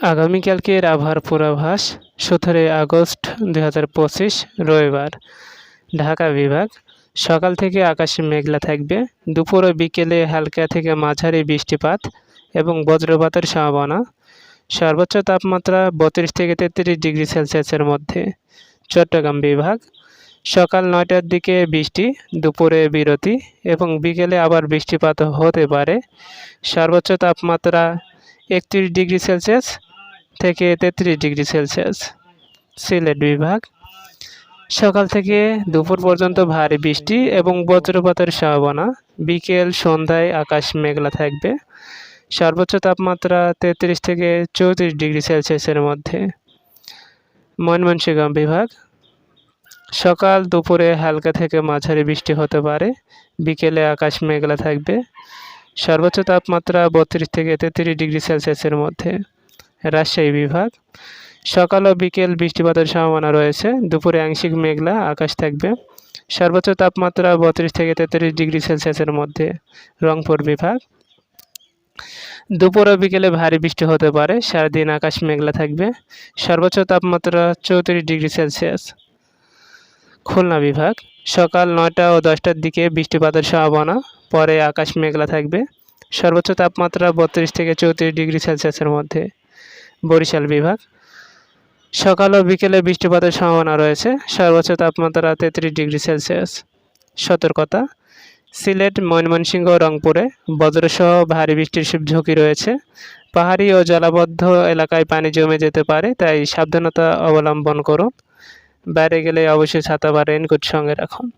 আগামীকালকের আবহাওয়ার পূর্বাভাস, সতেরোই আগস্ট দুই হাজার পঁচিশ, রবিবার। ঢাকা বিভাগ, সকাল থেকে আকাশে মেঘলা থাকবে, দুপুর ও বিকেলে হালকা থেকে মাঝারি বৃষ্টিপাত এবং বজ্রপাতের সম্ভাবনা। সর্বোচ্চ তাপমাত্রা বত্রিশ থেকে তেত্রিশ ডিগ্রি সেলসিয়াসের মধ্যে। চট্টগ্রাম বিভাগ, সকাল নয়টার দিকে বৃষ্টি, দুপুরে বিরতি এবং বিকেলে আবার বৃষ্টিপাত হতে পারে। সর্বোচ্চ তাপমাত্রা একত্রিশ ডিগ্রি সেলসিয়াস থেকে তেত্রিশ ডিগ্রি সেলসিয়াস, সিলেট বিভাগ। সকাল থেকে দুপুর পর্যন্ত ভারী বৃষ্টি এবং বজ্রপাতের সম্ভাবনা। বিকেল সন্ধ্যায় আকাশ মেঘলা থাকবে। সর্বোচ্চ তাপমাত্রা তেত্রিশ থেকে চৌত্রিশ ডিগ্রি সেলসিয়াসের মধ্যে। ময়মনসিংহ বিভাগ। সকাল দুপুরে হালকা থেকে মাঝারি বৃষ্টি হতে পারে। বিকেলে আকাশ মেঘলা থাকবে। সর্বোচ্চ তাপমাত্রা বত্রিশ থেকে তেত্রিশ ডিগ্রি সেলসিয়াসের মধ্যে। রাজশাহী বিভাগ। সকাল ও বিকেল বৃষ্টিপাতের সম্ভাবনা রয়েছে। দুপুরে আংশিক মেঘলা, আকাশ থাকবে। সর্বোচ্চ তাপমাত্রা বত্রিশ থেকে তেত্রিশ ডিগ্রি সেলসিয়াসের মধ্যে রংপুর বিভাগ। দুপুর ও বিকেলে ভারী বৃষ্টি হতে পারে। সারাদিন আকাশ মেঘলা থাকবে। সর্বোচ্চ তাপমাত্রা চৌত্রিশ ডিগ্রি সেলসিয়াস। খুলনা বিভাগ। সকাল নয়টা ও দশটার দিকে বৃষ্টিপাতের সম্ভাবনা, পরে আকাশ মেঘলা থাকবে। সর্বোচ্চ তাপমাত্রা বত্রিশ থেকে চৌত্রিশ ডিগ্রি সেলসিয়াসের মধ্যে। বরিশাল বিভাগ। সকাল ও বিকেলে বৃষ্টিপাতের সম্ভাবনা রয়েছে। সর্বোচ্চ তাপমাত্রা তেত্রিশ ডিগ্রি সেলসিয়াস। সতর্কতা, সিলেট, ময়মনসিংহ রংপুরে বজ্রসহ ভারী বৃষ্টির ঝুঁকি রয়েছে। পাহাড়ি ও জলাবদ্ধ এলাকায় পানি জমে যেতে পারে, তাই সাবধানতা অবলম্বন করুন। বাইরে গেলে অবশ্যই ছাতা বা রেনকোট সঙ্গে রাখুন।